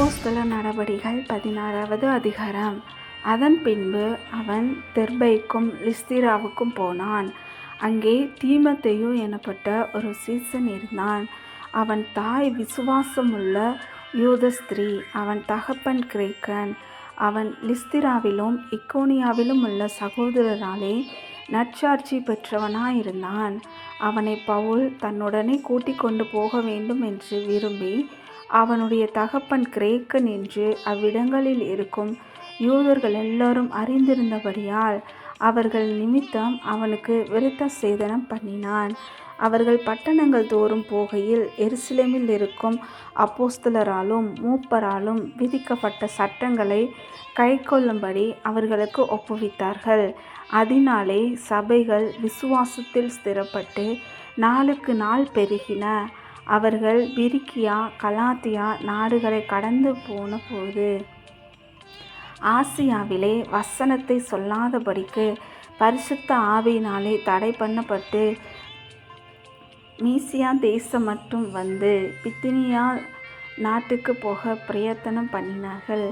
அப்போஸ்தல நடவடிகள் பதினாறாவது அதிகாரம். அதன் பின்பு அவன் தெர்பைக்கும் லிஸ்திராவுக்கும் போனான். அங்கே தீமத்தையு எனப்பட்ட ஒரு சீசன் இருந்தான். அவன் தாய் விசுவாசமுள்ள யூத ஸ்திரீ அவன் தகப்பன் கிரேக்கன். அவன் லிஸ்திராவிலும் இக்கோனியாவிலும் உள்ள சகோதரராலே நற்சாட்சி பெற்றவனாயிருந்தான். அவனை பவுல் தன்னுடனே கூட்டிக் கொண்டு போக வேண்டும் என்று விரும்பி அவனுடைய தகப்பன் கிரேக்கன் என்று அவ்விடங்களில் இருக்கும் யூதர்கள் எல்லாரும் அறிந்திருந்தபடியால் அவர்கள் நிமித்தம் அவனுக்கு விருத்த சேதனம் பண்ணினான். அவர்கள் பட்டணங்கள் தோறும் போகையில் எருசலேமில் இருக்கும் அப்போஸ்தலராலும் மூப்பராலும் விதிக்கப்பட்ட சட்டங்களை கைக்கொள்ளும்படி அவர்களுக்கு ஒப்புவித்தார்கள். அதனாலே சபைகள் விசுவாசத்தில் ஸ்திரப்பட்டு நாளுக்கு நாள் பெருகின. அவர்கள் பிரிக்கியா கலாத்தியா நாடுகளை கடந்து போன போது ஆசியாவிலே வசனத்தை சொல்லாதபடிக்கு பரிசுத்த ஆவியினாலே தடை பண்ணப்பட்டு மீசியா தேசம் மட்டும் வந்து பித்தினியா நாட்டுக்கு போக பிரயத்தனம் பண்ணினார்கள்.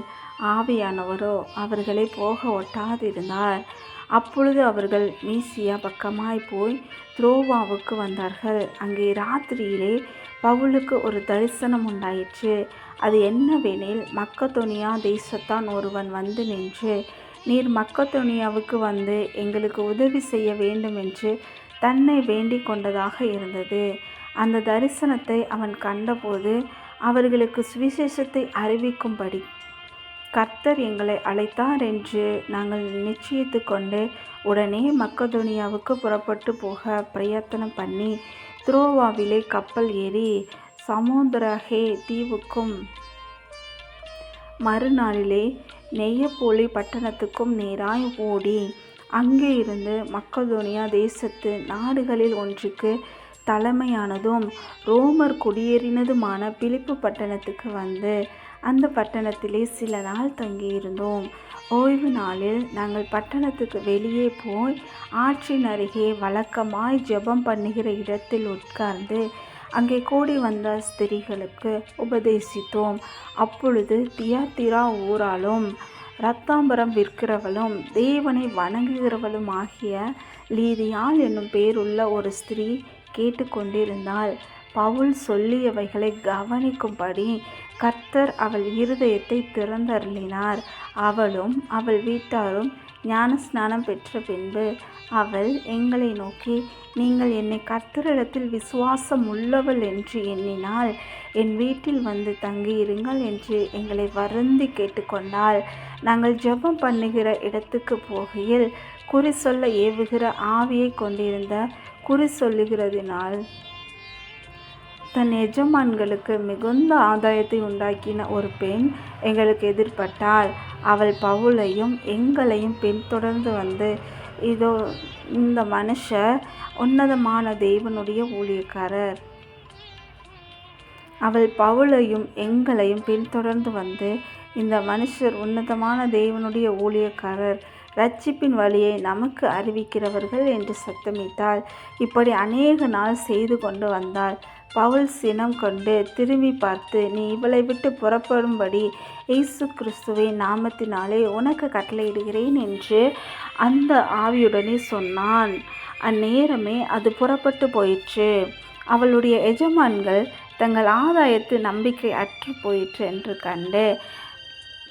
ஆவியானவரோ அவர்களை போக ஒட்டாதிருந்தார். அப்பொழுது அவர்கள் மீசியா பக்கமாய் போய் துரோவாவுக்கு வந்தார்கள். அங்கே ராத்திரியிலே பவுலுக்கு ஒரு தரிசனம் உண்டாயிற்று. அது என்னவெனில் மக்கத்தோனியா தேசத்தான் ஒருவன் வந்து நின்று நீர் மக்கத்துனியாவுக்கு வந்து எங்களுக்கு உதவி செய்ய வேண்டும் என்று தன்னை வேண்டிக் கொண்டதாக இருந்தது. அந்த தரிசனத்தை அவன் கண்டபோது அவர்களுக்கு சுவிசேஷத்தை அறிவிக்கும்படி கர்த்தர் எங்களை அழைத்தார் என்று நாங்கள் நிச்சயித்து கொண்டு உடனே மக்கதோனியாவுக்கு புறப்பட்டு போக பிரயத்தனம் பண்ணி துரோவாவிலே கப்பல் ஏறி சமோந்தரஹே தீவுக்கும் மறுநாளிலே நெய்யப்போலி பட்டணத்துக்கும் நேராய் ஓடி அங்கே இருந்து மக்கதோனியா தேசத்து நாடுகளில் ஒன்றுக்கு தலைமையானதும் ரோமர் குடியேறினதுமான பிலிப்பு பட்டணத்துக்கு வந்து அந்த பட்டணத்திலே சில நாள் தங்கியிருந்தோம். ஓய்வு நாளில் நாங்கள் பட்டணத்துக்கு வெளியே போய் ஆற்றின் அருகே வழக்கமாய் ஜெபம் பண்ணுகிற இடத்தில் உட்கார்ந்து அங்கே கூடி வந்த ஸ்திரீகளுக்கு உபதேசித்தோம். அப்பொழுது தியாத்திரா ஊராலும் ரத்தாம்பரம் விற்கிறவளும் தேவனை வணங்குகிறவளும் ஆகிய லீதியால் என்னும் பேருள்ள ஒரு ஸ்திரீ கேட்டுக்கொண்டிருந்தாள். பவுல் சொல்லியவைகளை கவனிக்கும்படி கர்த்தர் அவள் இருதயத்தை திறந்தருளினார். அவளும் அவள் வீட்டாரும் ஞான ஸ்நானம் பெற்ற பின்பு அவள் எங்களை நோக்கி நீங்கள் என்னை கர்த்தரிடத்தில் விசுவாசம் உள்ளவள் என்று எண்ணினால் என் வீட்டில் வந்து தங்கியிருங்கள் என்று எங்களை வருந்தி கேட்டுக்கொண்டாள். நாங்கள் ஜெபம் பண்ணுகிற இடத்துக்கு போகையில் குறி சொல்ல ஏவுகிற ஆவியை கொண்டிருந்த குறி சொல்லுகிறதினால் தன் எஜமான்களுக்கு மிகுந்த ஆதாயத்தை உண்டாக்கின ஒரு பெண் எங்களுக்கு எதிர்பட்டால் அவள் பவுலையும் எங்களையும் பின்தொடர்ந்து வந்து இதோ இந்த மனுஷர் உன்னதமான தேவனுடைய ஊழியக்காரர். அவள் பவுலையும் எங்களையும் பின்தொடர்ந்து வந்து இந்த மனுஷர் உன்னதமான தேவனுடைய ஊழியக்காரர். ரட்சிப்பின் வழியை நமக்கு அறிவிக்கிறவர்கள் என்று சத்தமிட்டாள். இப்படி அநேக நாள் செய்து கொண்டு வந்தாள். பவுல் சினம் கொண்டு திரும்பி பார்த்து நீ இவளை விட்டு புறப்படும்படி இயேசு கிறிஸ்துவின் நாமத்தினாலே உனக்கு கட்டளையிடுகிறேன் என்று அந்த ஆவியுடனே சொன்னான். அந்நேரமே அது புறப்பட்டு போயிற்று. அவளுடைய எஜமான்கள் தங்கள் ஆதாயத்து நம்பிக்கை அற்று போயிற்று என்று கண்டு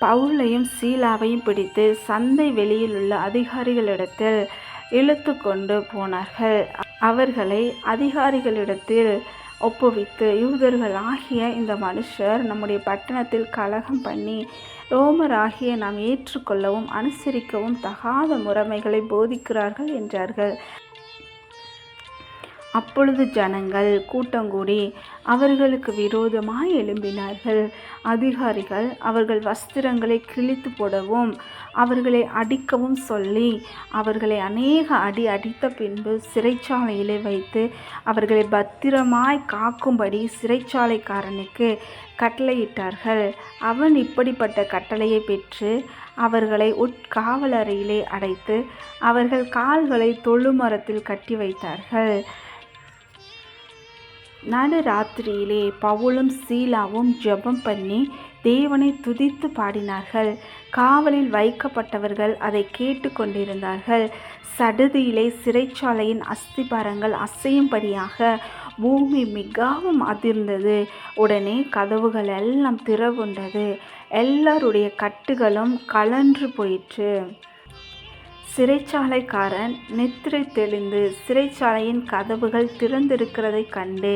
பவுலையும் சீலாவையும் பிடித்து சந்தை வெளியில் உள்ள அதிகாரிகளிடத்தில் இழுத்து கொண்டு போனார்கள். அவர்களை அதிகாரிகளிடத்தில் ஒப்புவித்து யூதர்கள் ஆகிய இந்த மனுஷர் நம்முடைய பட்டணத்தில் கலகம் பண்ணி ரோமர் ஆகிய நாம் ஏற்றுக்கொள்ளவும் அனுசரிக்கவும் தகாத முறைமைகளை போதிக்கிறார்கள் என்றார்கள். அப்பொழுது ஜனங்கள் கூட்டங்கூடி அவர்களுக்கு விரோதமாய் எழும்பினார்கள். அதிகாரிகள் அவர்கள் வஸ்திரங்களை கிழித்து போடவும் அவர்களை அடிக்கவும் சொல்லி அவர்களை அநேக அடி அடித்த பின்பு சிறைச்சாலையிலே வைத்து அவர்களை பத்திரமாய் காக்கும்படி சிறைச்சாலைக்காரனுக்கு கட்டளையிட்டார்கள். அவன் இப்படிப்பட்ட கட்டளையை பெற்று அவர்களை உட்காவலறையிலே அடைத்து அவர்கள் கால்களை தொழுமரத்தில் கட்டி வைத்தார்கள். நடு ராத்திரியிலே பவுலும் சீலாவும் ஜெபம் பண்ணி தேவனை துதித்து பாடினார்கள். காவலில் வைக்கப்பட்டவர்கள் அதை கேட்டு கொண்டிருந்தார்கள் சடுதியிலே சிறைச்சாலையின் அஸ்திபாரங்கள் அசையும்படியாக பூமி மிகவும் அதிர்ந்தது. உடனே கதவுகள் எல்லாம் திறவுண்டது. எல்லாருடைய கட்டுகளும் கலன்று போயிற்று. சிறைச்சாலைக்காரன் நித்திரை தெளிந்து சிறைச்சாலையின் கதவுகள் திறந்திருக்கிறதைக் கண்டு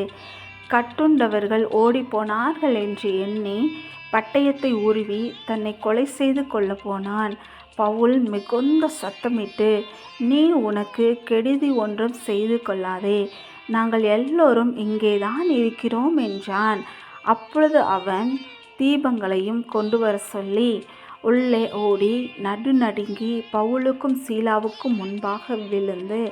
கட்டுண்டவர்கள் ஓடிப்போனார்கள் என்று எண்ணி பட்டயத்தை உருவி தன்னை கொலை செய்து கொள்ள போனான். பவுல் மிகுந்த சத்தமிட்டு நீ உனக்கு கெடுதி ஒன்றும் செய்து கொள்ளாதே. நாங்கள் எல்லோரும் இங்கேதான் இருக்கிறோம் என்றான். அப்பொழுது அவன் தீபங்களையும் கொண்டு வர சொல்லி உள்ளே ஓடி நடுநடுங்கி பவுலுக்கும் சீலாவுக்கும் முன்பாக விழுந்து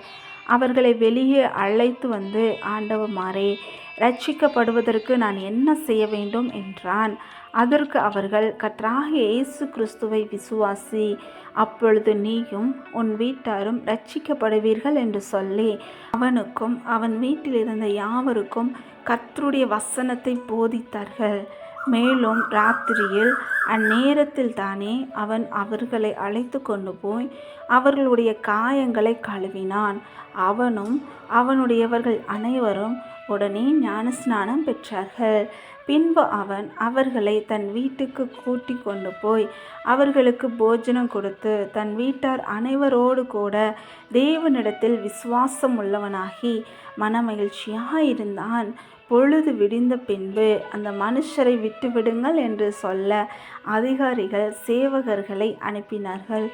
அவர்களை வெளியே அழைத்து வந்து ஆண்டவமாரே ரட்சிக்கப்படுவதற்கு நான் என்ன செய்ய வேண்டும்? என்றான். அதற்கு அவர்கள் கற்றாக இயேசு கிறிஸ்துவை விசுவாசி அப்பொழுது நீயும் உன் வீட்டாரும் ரட்சிக்கப்படுவீர்கள் என்று சொல்லி அவனுக்கும் அவன் வீட்டில் இருந்த யாவருக்கும் கர்த்தருடைய வசனத்தை போதித்தார்கள். மேலும் ராத்திரியில் அந்நேரத்தில் தானே அவன் அவர்களை அழைத்து கொண்டு போய் அவர்களுடைய காயங்களை கழுவினான். அவனும் அவனுடையவர்கள் அனைவரும் உடனே ஞானஸ்நானம் பெற்றார்கள். பின்பு அவன் அவர்களை தன் வீட்டுக்கு கூட்டி கொண்டு போய் அவர்களுக்கு போஜனம் கொடுத்து தன் வீட்டார் அனைவரோடு கூட தேவனிடத்தில் விசுவாசம் உள்ளவனாகி மனமகிழ்ச்சியாக இருந்தான். பொழுது விடிந்த பின்பு அந்த மனுஷரை விட்டுவிடுங்கள் என்று சொல்ல அதிகாரிகள் சேவகர்களை அனுப்பினார்கள்.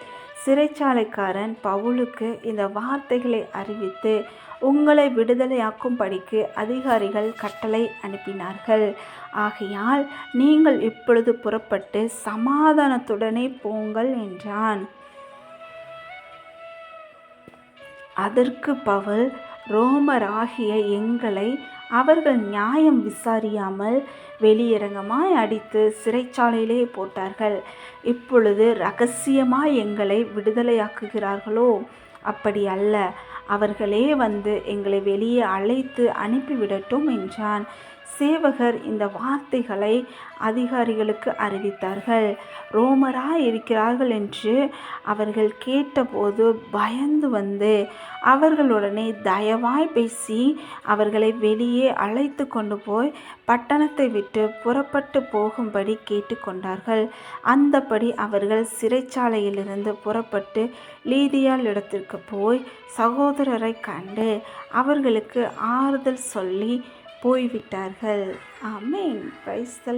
சிறைச்சாலைக்காரன் பவுலுக்கு இந்த வார்த்தைகளை அறிவித்து உங்களை விடுதலையாக்கும்படிக்கு அதிகாரிகள் கட்டளை அனுப்பினார்கள். ஆகையால் நீங்கள் இப்பொழுது புறப்பட்டு சமாதானத்துடனே போங்கள் என்றான். அதற்கு பவுல் ரோமராகிய எங்களை அவர்கள் நியாயம் விசாரியாமல் வெளியரங்கமாய் அடித்து சிறைச்சாலையிலே போட்டார்கள். இப்பொழுது ரகசியமாய் எங்களை விடுதலையாக்குகிறார்களோ? அப்படி அல்ல. அவர்களே வந்து எங்களை வெளியே அழைத்து அனுப்பிவிடட்டும் என்றான். சேவகர் இந்த வார்த்தைகளை அதிகாரிகளுக்கு அறிவித்தார்கள். ரோமராக இருக்கிறார்கள் என்று அவர்கள் கேட்டபோது பயந்து வந்து அவர்களுடனே தயவாய் பேசி அவர்களை வெளியே அழைத்து கொண்டு போய் பட்டணத்தை விட்டு புறப்பட்டு போகும்படி கேட்டுக்கொண்டார்கள் அந்தபடி அவர்கள் சிறைச்சாலையிலிருந்து புறப்பட்டு லீதியால் இடத்திற்கு போய் சகோதர சகோதரரை கண்டு அவர்களுக்கு ஆறுதல் சொல்லி போய்விட்டார்கள். ஆமேன். Praise the